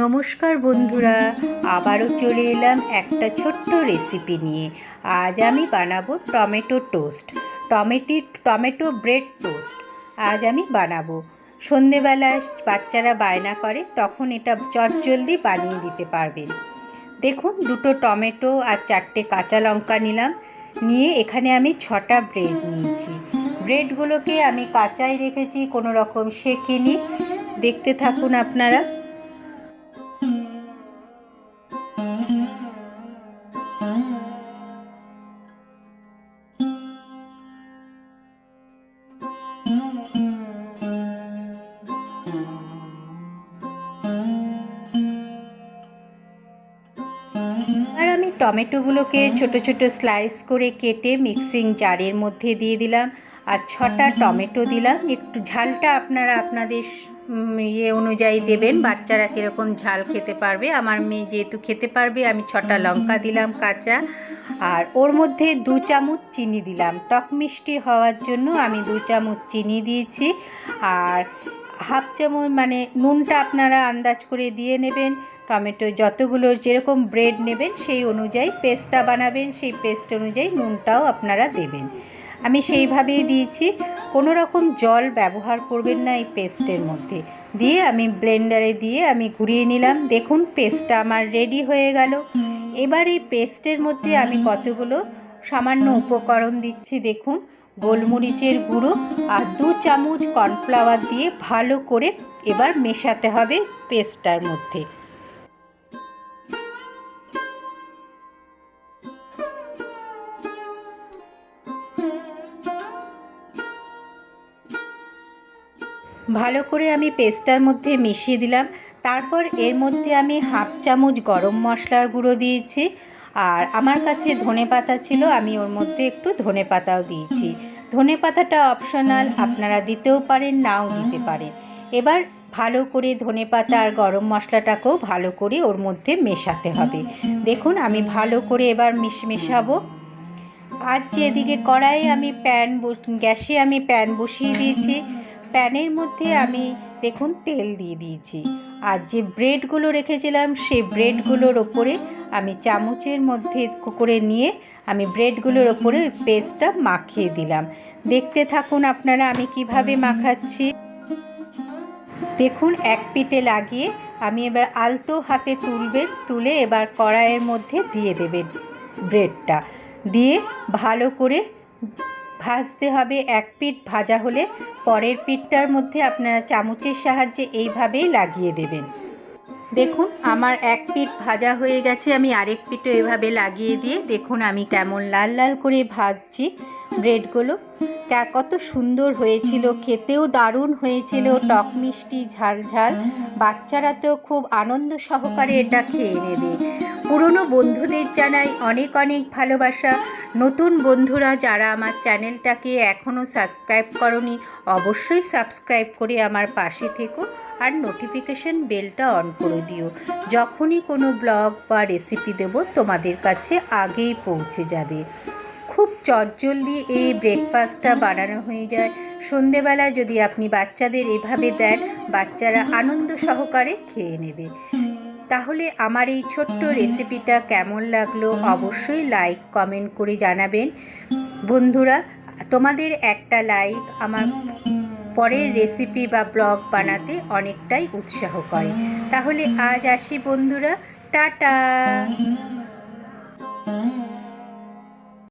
নমস্কার বন্ধুরা, আবারও চলে এলাম একটা ছোট্ট রেসিপি নিয়ে। আজ আমি বানাবো টমেটো টোস্ট টমেটি, টমেটো ব্রেড টোস্ট আজ আমি বানাবো। সন্ধেবেলায় বাচ্চারা বায়না করে, তখন এটা চটজলদি বানিয়ে দিতে পারবেন। দেখুন, দুটো টমেটো আর চারটে কাঁচা লঙ্কা নিলাম। নিয়ে এখানে আমি ছটা ব্রেড নিয়েছি। ব্রেডগুলোকে আমি কাঁচাই রেখেছি, কোনো রকম শেখিনি দেখতে থাকুন আপনারা। আর আমি টমেটোগুলোকে ছোট ছোট স্লাইস করে কেটে মিক্সিং জারের মধ্যে দিয়ে দিলাম। আর ছটা টমেটো দিলাম। একটু ঝালটা আপনারা আপনাদের ইয়ে অনুযায়ী দেবেন। বাচ্চারা কীরকম ঝাল খেতে পারবে। আমার মেয়ে যেহেতু খেতে পারবে আমি ছটা লঙ্কা দিলাম কাঁচা। আর ওর মধ্যে দু চামচ চিনি দিলাম। টক মিষ্টি হওয়ার জন্য আমি দু চামচ চিনি দিয়েছি। আর হাফ চামচ মানে নুনটা আপনারা আন্দাজ করে দিয়ে নেবেন। টমেটো, যতগুলো যেরকম ব্রেড নেবেন, সেই অনুযায়ী পেস্টটা বানাবেন, সেই পেস্ট অনুযায়ী নুনটাও আপনারা দেবেন। আমি সেইভাবেই দিয়েছি। কোনো রকম জল ব্যবহার করবেন না এই পেস্টের মধ্যে। দিয়ে আমি ব্লেন্ডারে দিয়ে আমি ঘুরিয়ে নিলাম। দেখুন পেস্টটা আমার রেডি হয়ে গেল। এবার এই পেস্টের মধ্যে আমি কতগুলো সামান্য উপকরণ দিচ্ছি, দেখুন। গোলমরিচের গুঁড়ো আর দু চামচ কর্নফ্লাওয়ার দিয়ে ভালো করে এবার মেশাতে হবে পেস্টটার মধ্যে। ভালো করে আমি পেস্টটার মধ্যে মিশিয়ে দিলাম। তারপর এর মধ্যে আমি হাফ চামচ গরম মশলার গুঁড়ো দিয়েছি। আর আমার কাছে ধনে পাতা ছিল, আমি ওর মধ্যে একটু ধনে পাতাও দিয়েছি। ধনে পাতাটা অপশনাল, আপনারা দিতেও পারেন, নাও দিতে পারেন। এবার ভালো করে ধনে পাতা আর গরম মশলাটাকেও ভালো করে ওর মধ্যে মেশাতে হবে। দেখুন, আমি ভালো করে এবার মিশ মেশাবো। আর যে এদিকে কড়াইয়ে আমি প্যান গ্যাসে আমি প্যান বসিয়ে দিয়েছি। প্যানের মধ্যে আমি দেখুন তেল দিয়ে দিয়েছি। আর যে ব্রেডগুলো রেখেছিলাম, সেই ব্রেডগুলোর ওপরে আমি চামচের মধ্যে করে নিয়ে আমি ব্রেডগুলোর ওপরে পেস্টটা মাখিয়ে দিলাম। দেখতে থাকুন আপনারা আমি কীভাবে মাখাচ্ছি। দেখুন, এক পিঠে লাগিয়ে আমি এবার আলতো হাতে তুলবেন তুলে এবার কড়াইয়ের মধ্যে দিয়ে দেবেন ব্রেডটা। দিয়ে ভালো করে ভাজতে হবে এক পিঠ ভাজা হলে পরের পিঠটার মধ্যে আপনারা চামচের সাহায্যে এইভাবেই লাগিয়ে দেবেন। দেখুন, আমার এক পিঠ ভাজা হয়ে গেছে। আমি আরেক পিঠও এভাবে লাগিয়ে দিয়ে দেখুন আমি কেমন লাল লাল করে ভাজছি। ব্রেডগুলো। কত সুন্দর হয়েছিল, খেতেও দারুণ হয়েছিল, টক মিষ্টি ঝাল ঝাল বাচ্চারা তো খুব আনন্দ সহকারে এটা খেয়ে নেবে। পুরনো বন্ধুদের জানাই অনেক অনেক ভালোবাসা। নতুন বন্ধুরা যারা আমার চ্যানেলটাকে এখনও সাবস্ক্রাইব করনি, অবশ্যই সাবস্ক্রাইব করে আমার পাশে থেকো আর নোটিফিকেশন বেলটা অন করে দিও। যখনই কোনো ব্লগ বা রেসিপি দেব তোমাদের কাছে আগেই পৌঁছে যাবে। খুব চটজলদি এই ব্রেকফাস্টটা বানানো হয়ে যায়। সন্ধেবেলা যদি আপনি বাচ্চাদের এভাবে দেন, বাচ্চারা আনন্দ সহকারে খেয়ে নেবে। তাহলে আমার এই ছোট্ট রেসিপিটা কেমন লাগল অবশ্যই লাইক কমেন্ট করে জানাবেন। বন্ধুরা, তোমাদের একটা লাইক আমার পরের রেসিপি বা ব্লগ বানাতে অনেকটাই উৎসাহ করে। তাহলে আজ আসি বন্ধুরা, টাটা!